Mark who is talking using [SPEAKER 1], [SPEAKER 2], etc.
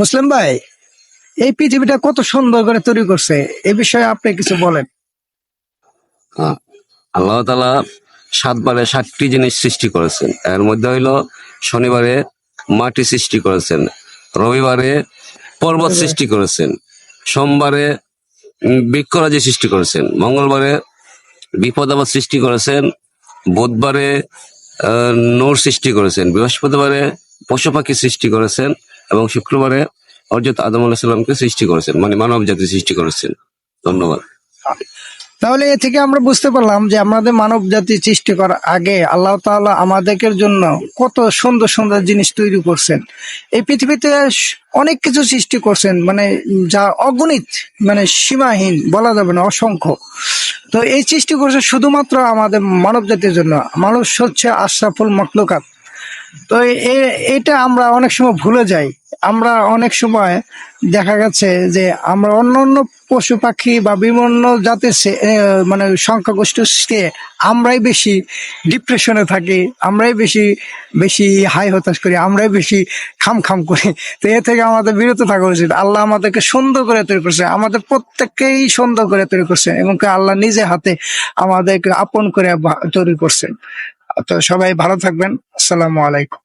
[SPEAKER 1] মুসলিম ভাই, এই পৃথিবীটা কত সুন্দর করে তৈরি করছে, এ বিষয়ে আপনি কিছু বলেন।
[SPEAKER 2] আল্লাহ তালা সাতবারে সাতটি জিনিস সৃষ্টি করেছেন এর মধ্যে হইল শনিবারে মাটি সৃষ্টি করেছেন, রবিবারে পর্বত সৃষ্টি করেছেন, সোমবারে বৃক্ষরাজি সৃষ্টি করেছেন, মঙ্গলবারে বিপদাবাদ সৃষ্টি করেছেন, বুধবারে নূর সৃষ্টি করেছেন, বৃহস্পতিবারে পশু পাখি সৃষ্টি করেছেন এবং শুক্রবারে অর্জত আদম আলাহিসাল্লামকে সৃষ্টি করেছেন মানে মানব জাতি সৃষ্টি করেছেন। ধন্যবাদ।
[SPEAKER 1] তাহলে এ থেকে আমরা বুঝতে পারলাম যে আমাদের মানব জাতি সৃষ্টি করার আগে আল্লাহ তাআলা আমাদের জন্য কত সুন্দর সুন্দর জিনিস তৈরি করছেন। এই পৃথিবীতে অনেক কিছু সৃষ্টি করছেন মানে যা অগণিত মানে সীমাহীন, বলা যাবে না, অসংখ্য। তো এই সৃষ্টি করছে শুধুমাত্র আমাদের মানব জাতির জন্য, মানুষ হচ্ছে আশরাফুল মখলুকাত। তো এটা আমরা অনেক সময় ভুলে যাই। আমরা অনেক সময় দেখা গেছে যে আমরা অন্য অন্য পশু পাখি বা বিভিন্ন জাতের মানে সংখ্যাগোষ্ঠীর চেয়ে আমরাই বেশি ডিপ্রেশনে থাকি, আমরাই বেশি বেশি হাই হতাশ করি, আমরাই বেশি খাম খাম করি। তো এ থেকে আমাদের বিরত থাকা উচিত। আল্লাহ আমাদেরকে সুন্দর করে তৈরি করছে, আমাদের প্রত্যেককেই সুন্দর করে তৈরি করছে এবং আল্লাহ নিজে হাতে আমাদেরকে আপন করে তৈরি করছেন তো সবাই ভালো থাকবেন। আসসালামু আলাইকুম।